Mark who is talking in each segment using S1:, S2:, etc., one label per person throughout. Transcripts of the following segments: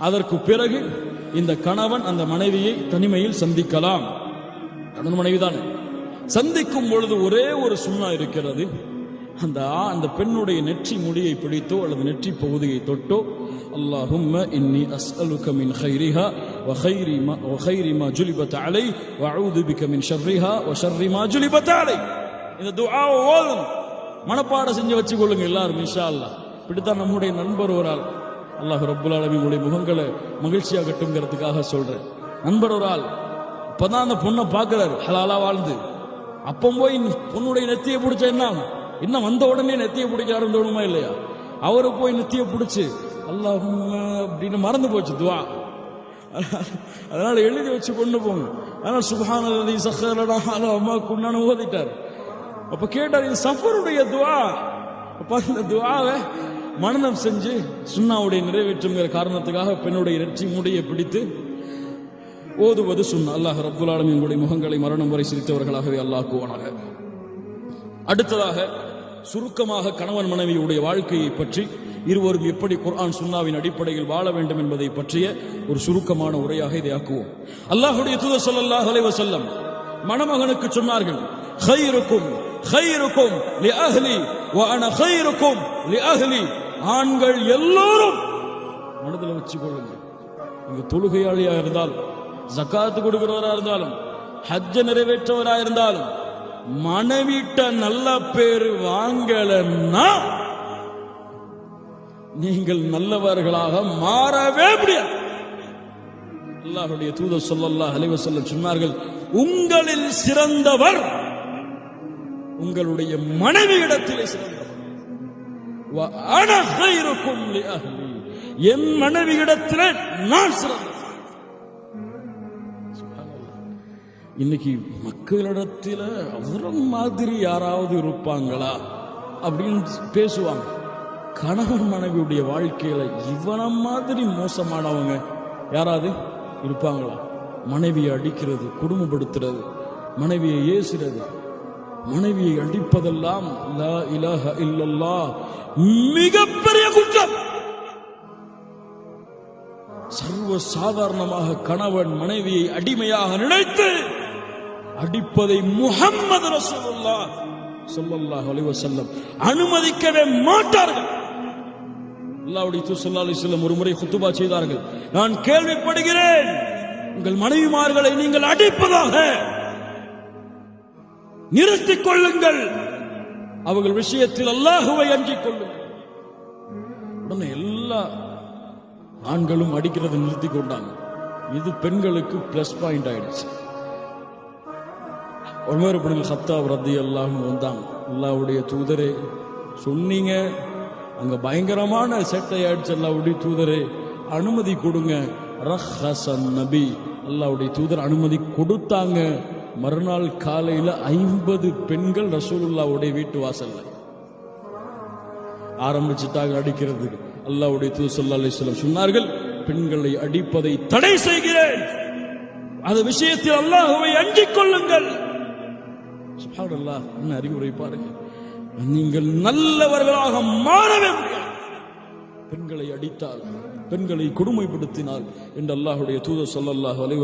S1: அதற்கு பிறகு இந்த கணவன் அந்த மனைவியை தனிமையில் சந்திக்கலாம் கணவன் மனைவி தானே சந்திக்கும் பொழுது ஒரே ஒரு சுண்ணா இருக்கிறது அந்த ஆ- அந்த பெண்ணுடைய நெற்றி முடியை பிடித்தோ அல்லது நெற்றி பகுதியை தொட்டோ அல்லாஹும்ம இன்னி அஸ்அலுக மின் خيرها وخير ما وخير ما جلبت علي واعوذ بك من شرها وشر ما جلبت علي இந்த துஆவை ஓதும் மனப்பாடம் செஞ்சு வச்சுக்கொள்ளுங்க எல்லாரும் இன்ஷா அல்லாஹ் இப்படித்தான் நம்முடைய நண்பர் ஒரு ஆள் அல்லாஹ் ரப்புல் ஆலமீனுடைய முகங்களை மகிழ்ச்சியாகட்டும்ங்கிறதுக்காக சொல்றேன். நண்பர் ஒரு ஆள் இப்பதான் அந்த பொண்ணை பார்க்கிறாரு ஹலாலா வாழ்ந்து. அப்போ போய் பொண்ணுடைய நெத்தியை பிடிச்ச என்ன? என்ன இன்னும் வந்த உடனே நெத்தியை பிடிக்க ஆரம்பிச்சோணுமா இல்லையா? அவரு போய் நெத்தியை பிடிச்சி அல்லாஹ் அப்படின்னு மறந்து போச்சு துவா. அதனால எழுதி வச்சு கொண்டு போங்க. அதனால சுபஹானல்லதி சஹரடா அம்மா குண்டான ஓதிட்டார். அப்ப கேட்டார் இது சஃபருடைய துவா. அப்ப இந்த துவாவை மனநம் செஞ்சு சுண்ணாவுடைய நிறைவேற்றுங்கிற காரணத்துக்காக பெண்ணுடைய இரட்சி முடியை பிடித்து ஓதுவது சுண்ணா அல்லாஹ் ரப்புல் ஆலமீனுடைய முகங்களை மரணம் வரை சிரித்தவர்களாகவே அல்லாஹ்க்குவானாக அடுத்ததாக சுருக்கமாக கணவன் மனைவியுடைய வாழ்க்கையை பற்றி இருவரும் எப்படி குர்ஆன் சுன்னாவின் அடிப்படையில் வாழ வேண்டும் என்பதை பற்றிய ஒரு சுருக்கமான உரையாக இதை ஆக்குவோம் அல்லாஹ்வுடைய தூதர் ஸல்லல்லாஹு அலைஹி வஸல்லம் மணமகனுக்கு சொன்னார்கள் خيركم خيركم لاهلي وانا خيركم لاهلي ஆண்கள் எல்லோரும் மனதில் வச்சுக்கொள்ளுங்க நீங்க தொழுகையாளியா இருந்தாலும் ஜக்காத்து கொடுக்கிறவரா இருந்தாலும் ஹஜ்ஜ நிறைவேற்றவரா இருந்தாலும் மனைவிட்ட நல்ல பேரு வாங்கலன்னா நீங்கள் நல்லவர்களாக மாறவே முடியாது. அல்லாஹுடைய தூதர் சொல்லல்லா அலைவர் சொல்ல சொன்னார்கள் உங்களில் சிறந்தவர் உங்களுடைய மனைவியிடத்திலே சிறந்தவர். என் மனைவி இடத்தில் நான் சிறந்த இன்னைக்கு மக்களிடத்தில் அவர மாதிரி யாராவது இருப்பாங்களா அப்படின்னு பேசுவாங்க. கணவன் மனைவியுடைய வாழ்க்கையில இவன மாதிரி மோசமானவங்க யாராவது இருப்பாங்களா? மனைவியை அடிக்கிறது குடும்பப்படுத்துறது மனைவியை ஏசுறது மனைவியை அடிப்பதெல்லாம் லா இலாஹ இல்லல்லாஹ். மிகப்பெரிய குற்றம். சர்வ சாதாரணமாக கணவன் மனைவியை அடிமையாக நினைத்து அடிப்பதை முகம்மது ரசூலுல்லா சொல்லல்லாஹ் அலைவ செல்லம் அனுமதிக்கவே மாட்டார்கள். அல்லாவுடைய தூதர் அலி செல்லம் ஒரு முறை குத்துபா செய்தார்கள். நான் கேள்விப்படுகிறேன். உங்கள் மனைவிமார்களை நீங்கள் அடிப்பதாக நிறுத்திக் கொள்ளுங்கள் அவர்கள் விஷயத்தில் அல்லாஹுவை அஞ்சிக் கொள்ளுங்கள். உடனே எல்லா ஆண்களும் அடிக்கிறதை நிறுத்தி கொண்டாங்க. இது பெண்களுக்கு பிளஸ் பாயிண்ட் ஆயிடுச்சு. உமர் இப்னுல் ஹத்தாப் ரத்தி எல்லாம் வந்தாங்க அல்லாவுடைய தூதரே சொன்னீங்க. அங்க பயங்கரமான செட்டை ஆயிடுச்சு அல்லாவுடைய தூதரே. அனுமதி கொடுங்க. ரஹ்ஹசன் நபி. அல்லாவுடைய தூதர் அனுமதி கொடுத்தாங்க. மறுநாள் காலையில ஐம்பது பெண்கள் ரசூலுல்லாவுடைய வீட்டு வாசல்ல. ஆரம்பிச்சுட்டாங்க அடிக்கிறதுக்கு அல்லாவுடைய தூதர் ஸல்லல்லாஹு அலைஹி சொன்னார்கள் பெண்களை அடிப்பதை தடை செய்கிறேன். அந்த விஷயத்தில் அல்லாஹுவை அஞ்சிக் கொள்ளுங்கள். சுப்ஹானல்லாஹ் என்ன அறிவுரை பாருங்க. நீங்கள் நல்லவர்களாக மாறவே முடியாது பெண்களை அடித்தால் பெண்களை கொடுமைப்படுத்தினால் என்று அல்லாஹுடைய தூதர் ஸல்லல்லாஹு அலைஹி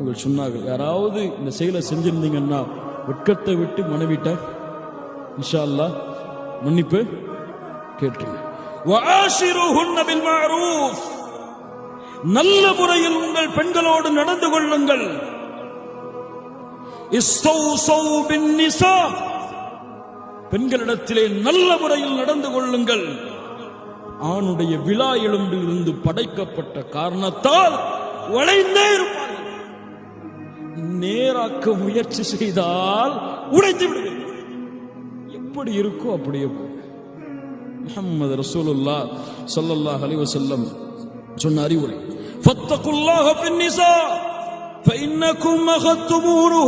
S1: அவர்கள் சொன்னார்கள். யாராவது இந்த செயலை செஞ்சிருந்தீங்கன்னா வெட்கத்தை விட்டு மனைவிட்ட இன்ஷா அல்லா மன்னிப்பு கேட்டுங்க நல்ல முறையில் உங்கள் பெண்களோடு நடந்து கொள்ளுங்கள். பெண்களிடத்திலே நல்ல முறையில் நடந்து கொள்ளுங்கள். ஆணுடைய விழா எலும்பில் இருந்து படைக்கப்பட்ட காரணத்தால் வளைந்தே இருப்பார் நேராக்க முயற்சி செய்தால் உடைத்து விடுவீர்கள் எப்படி இருக்கோ அப்படியே போகும் முஹம்மது ரசூலுல்லா ஸல்லல்லாஹு அலைஹி வஸல்லம் சொன்ன அறிவுரை ஃபத்தகுல்லாஹ ஃபின்னிசா فإنكم أخذتموه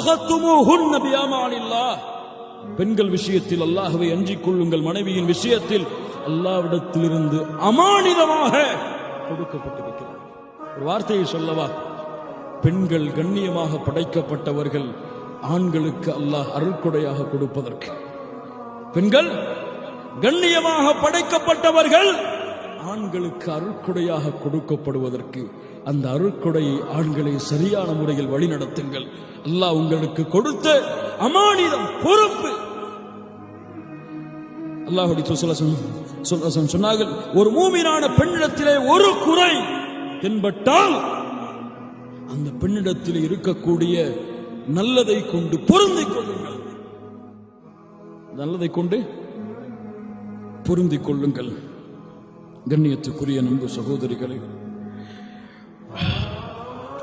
S1: أخذتموهن بأمان الله பெண்கள் விஷயத்தில் அல்லாஹ்வை அஞ்சிக் கொள்ளுங்கள் மனைவியின் விஷயத்தில் அல்லாவிடத்திலிருந்து அமானிதமாக கொடுக்கப்பட்டிருக்கிறது ஒரு வார்த்தையை சொல்லவா பெண்கள் கண்ணியமாக படைக்கப்பட்டவர்கள் ஆண்களுக்கு அல்லாஹ் அருள்கொடையாக கொடுப்பதற்கு. பெண்கள் கண்ணியமாக படைக்கப்பட்டவர்கள் ஆண்களுக்கு அருள்கொடையாக கொடுக்கப்படுவதற்கு. அந்த அருள்கொடையை ஆண்களை சரியான முறையில் வழிநடத்துங்கள். அல்லாஹ் உங்களுக்கு கொடுத்த அமானிதம் பொறுப்பு. அல்லாஹுடைய சொல்ல சொன்னார்கள். ஒரு மூமினான பெண்ணிடத்திலே ஒரு குறை தென்பட்டால் அந்த பெண்ணிடத்தில் இருக்கக்கூடிய நல்லதை கொண்டு பொருந்திக் கொள்ளுங்கள். நல்லதை கொண்டு பொருந்திக் கொள்ளுங்கள். கண்ணியத்துக்குரிய நம்பு சகோதரிகளை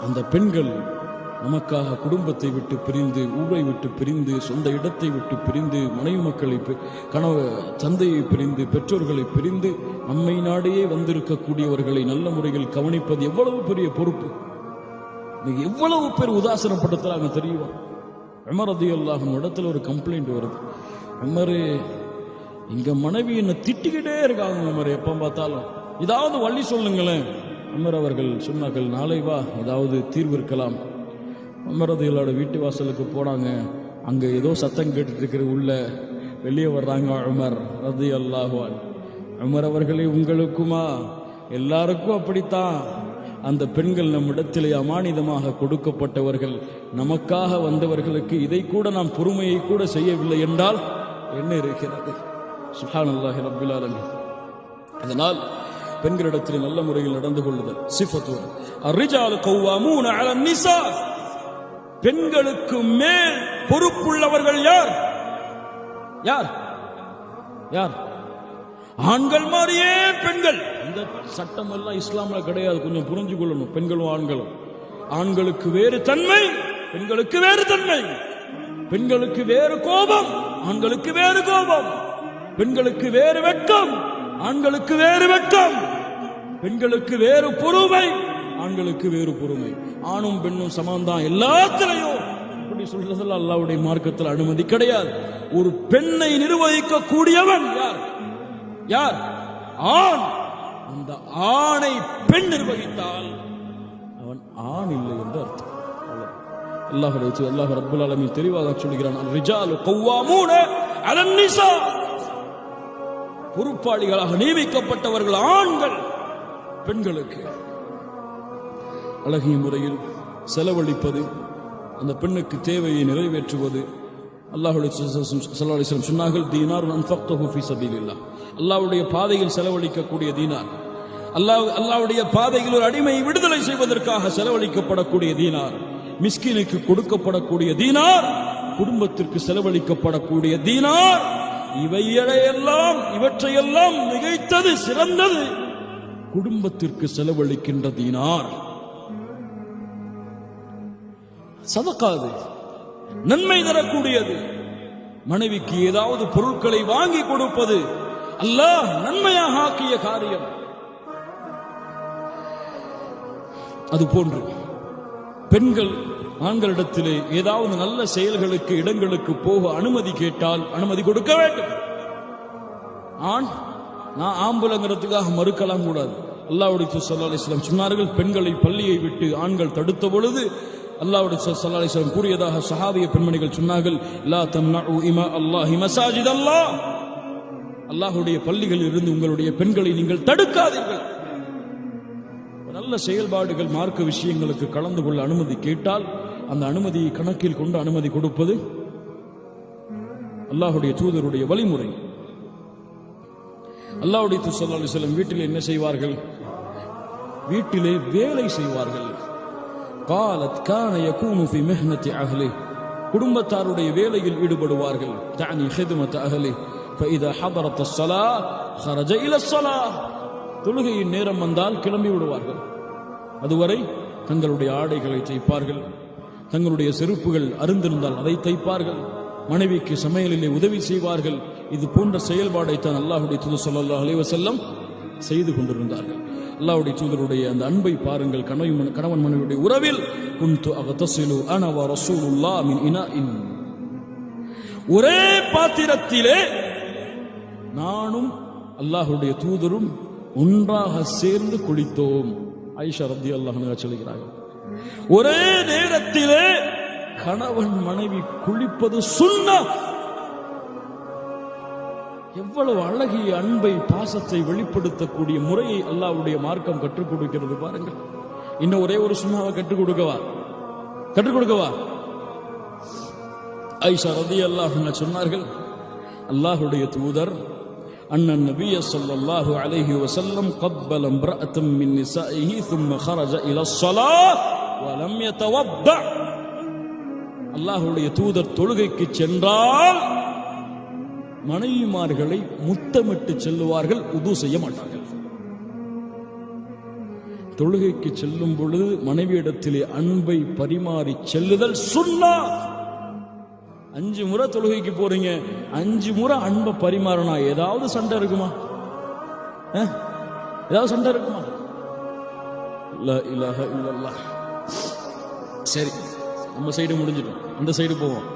S1: அந்த பெண்கள் நமக்காக குடும்பத்தை விட்டு பிரிந்து ஊரை விட்டு பிரிந்து சொந்த இடத்தை விட்டு பிரிந்து மனைவி மக்களை பி- தந்தையை பிரிந்து பெற்றோர்களை பிரிந்து நம்மை நாடையே வந்திருக்கக்கூடியவர்களை நல்ல முறையில் கவனிப்பது எவ்வளவு பெரிய பொறுப்பு. இன்னைக்கு எவ்வளவு பேர் உதாசனப்படுத்துறாங்க தெரியுமா? உமர் இடத்துல ஒரு கம்ப்ளைண்ட் வருது. உமரு இங்க மனைவி என்னை திட்டிக்கிட்டே இருக்காங்க உமர் எப்போ பார்த்தாலும். இதாவது வழி சொல்லுங்களேன். உமர் அவர்கள் சொன்னார்கள் நாளை வா ஏதாவது தீர்வு இருக்கலாம். உமர் வீட்டு வாசலுக்கு போனாங்க. அங்கே ஏதோ சத்தம் கேட்டுட்டு இருக்கிற உள்ள வெளியே வர்றாங்க உமர் ரதி அல்லாஹுவான் உமர் அவர்களே உங்களுக்குமா? எல்லாருக்கும் அப்படித்தான். அந்த பெண்கள் நம்மிடத்திலே அமானிதமாக கொடுக்கப்பட்டவர்கள். நமக்காக வந்தவர்களுக்கு இதை கூட நாம் பொறுமையை கூட செய்யவில்லை என்றால் என்ன இருக்கிறது? சுஹானல்லாஹி ரப்பில் ஆலமீன். அதனால் பெண்களிடத்தில் நல்ல முறையில் நடந்து கொள்ளுதல் சிஃபத்து அர்ரிஜாலு கவ்வாமூன அலன் நிசா. பெண்களுக்கு மேல் பொறுப்புள்ளவர்கள் யார்? யார்? யார்? ஆண்கள் மாதிரியே பெண்கள். இந்த சட்டம் எல்லாம் இஸ்லாம்ல கிடையாது. கொஞ்சம் புரிஞ்சு கொள்ளணும் பெண்களும் ஆண்களும். ஆண்களுக்கு வேறு தன்மை பெண்களுக்கு வேறு தன்மை. பெண்களுக்கு வேறு கோபம் ஆண்களுக்கு வேறு கோபம். பெண்களுக்கு வேறு வெட்கம் ஆண்களுக்கு வேறு வெட்கம். பெண்களுக்கு வேறு பொறுமை ஆண்களுக்கு வேறு பொறுமை. ஆணும் பெண்ணும் சமம்தான் எல்லாத்திலையும். அப்படி சொல்றதில் அல்லாவுடைய மார்க்கத்தில் அனுமதி கிடையாது. ஒரு பெண்ணை நிர்வகிக்க கூடியவன் யார்? யார்? ஆண். அந்த ஆணை பெண் நிர்வகித்தால் அவன் ஆண் இல்லை என்று அர்த்தம். அல்லாஹ் வச்சு அல்லாஹ் ரப்புல் அலமி தெளிவாக சொல்கிறான் ரிஜால் கவ்வாமூன அலன் நிசா. பொறுப்பாளிகளாக நியமிக்கப்பட்டவர்கள் ஆண்கள் பெண்களுக்கு. அழகிய முறையில் செலவழிப்பது அந்த பெண்ணுக்கு தேவையை நிறைவேற்றுவது. அல்லாஹுடைய சொன்னார்கள் தீனார் அன்ஃபக்தஹு ஃபீ சபீலில்லாஹ். அல்லாவுடைய பாதையில் செலவழிக்கக்கூடிய தீனார். அல்லாஹ் அல்லாவுடைய பாதையில் ஒரு அடிமையை விடுதலை செய்வதற்காக செலவழிக்கப்படக்கூடிய தீனார். மிஸ்கினுக்கு கொடுக்கப்படக்கூடிய தீனார் குடும்பத்திற்கு செலவழிக்கப்படக்கூடிய தீனார். இவையெல்லாம் இவற்றையெல்லாம் மிகைத்தது சிறந்தது. குடும்பத்திற்கு செலவழிக்கின்ற தீனார். சதக்காது நன்மை தரக்கூடியது. மனைவிக்கு ஏதாவது பொருட்களை வாங்கி கொடுப்பது அல்லாஹ் நன்மையாக ஆக்கிய காரியம். அது போன்று பெண்கள் ஆண்களிடத்திலே ஏதாவது நல்ல செயல்களுக்கு இடங்களுக்கு போக அனுமதி கேட்டால் அனுமதி கொடுக்க வேண்டும். ஆண் நான் ஆம்புலங்கிறதுக்காக மறுக்கலாம் கூடாது. அல்லாவுடைய சல்லா அலிஸ்லாம் சொன்னார்கள் பெண்களை பள்ளியை விட்டு ஆண்கள் தடுத்த பொழுது அல்லாவுடைய சல்லா அலிஸ்லாம் கூறியதாக சஹாபிய பெண்மணிகள் சொன்னார்கள் லா தம் இமா அல்லாஹி மசாஜித் அல்லாஹ் அல்லாஹுடைய பள்ளிகளில் இருந்து உங்களுடைய பெண்களை நீங்கள் தடுக்காதீர்கள். நல்ல செயல்பாடுகள் மார்க்க விஷயங்களுக்கு கலந்து கொள்ள அனுமதி கேட்டால் அந்த அனுமதியை கணக்கில் கொண்டு அனுமதி கொடுப்பது அல்லாஹுடைய தூதருடைய வழிமுறை. அல்லாஹுடைய துசல்லி செல்லும் வீட்டில் என்ன செய்வார்கள்? வீட்டிலே வேலை செய்வார்கள். காலத் கான யகூனு ஃபி மெஹ்னத்தி அஹ்லி. குடும்பத்தாருடைய வேலையில் ஈடுபடுவார்கள். தானி ஹெதுமத் அஹ்லி. فإذا حضرت الصلاة خرج إلى الصلاة தொழுகையின் நேரம் வந்தால் கிளம்பி விடுவார்கள் அதுவரை தங்களுடைய ஆடைகளை தைப்பார்கள் தங்களுடைய செருப்புகள் அருந்திருந்தால் அதை தைப்பார்கள் மனைவிக்கு சமையலிலே உதவி செய்வார்கள் இது போன்ற செயல்பாடை தான் அல்லாஹுடைய தூதர் ஸல்லல்லாஹு அலைஹி வஸல்லம் செய்து கொண்டிருந்தார்கள் அல்லாஹ்வுடைய தூதருடைய அந்த அன்பை பாருங்கள் கணவன் கணவன் மனைவியுடைய உறவில் குன்து அகதசிலு அன வ ரசூலுல்லாஹ் மின் இனாஇன் ஒரே பாத்திரத்திலே நானும் அல்லாஹுடைய தூதரும் ஒன்றாக சேர்ந்து குளித்தோம். ஐஷா ரத்தி அல்லாஹ் சொல்லுகிறார்கள் ஒரே நேரத்திலே கணவன் மனைவி குளிப்பது சுண்ண. எவ்வளவு அழகிய அன்பை பாசத்தை வெளிப்படுத்தக்கூடிய முறையை அல்லாவுடைய மார்க்கம் கற்றுக் கொடுக்கிறது பாருங்கள். இன்னும் ஒரே ஒரு சுண்ணாவை கற்றுக் கொடுக்கவா? கற்றுக் கொடுக்கவா? ஐஷா ரதி அல்லாஹ் சொன்னார்கள் அல்லாஹுடைய தூதர் அண்ணன் நபிய ஸல்லல்லாஹு அலைஹி வஸல்லம் قبل امرأة من نسائه ثم خرج إلى الصلاة ولم يتوضأ அல்லாஹுடைய தூதர் தொழுகைக்கு சென்றால் மனைவிமார்களை முத்தமிட்டு செல்லுவார்கள் உது செய்ய மாட்டார்கள் தொழுகைக்கு செல்லும் பொழுது மனைவியிடத்திலே அன்பை பரிமாறி செல்லுதல் சுன்னா அஞ்சு முறை தொழுகைக்கு போறீங்க. அஞ்சு முறை அன்பை பரிமாறணும். ஏதாவது சண்டை இருக்குமா? ஏதாவது சண்டை இருக்குமா? இல்ல இல்ல இல்லல்லாஹ். சரி நம்ம சைடு முடிஞ்சிடும். அந்த சைடு போவோம்.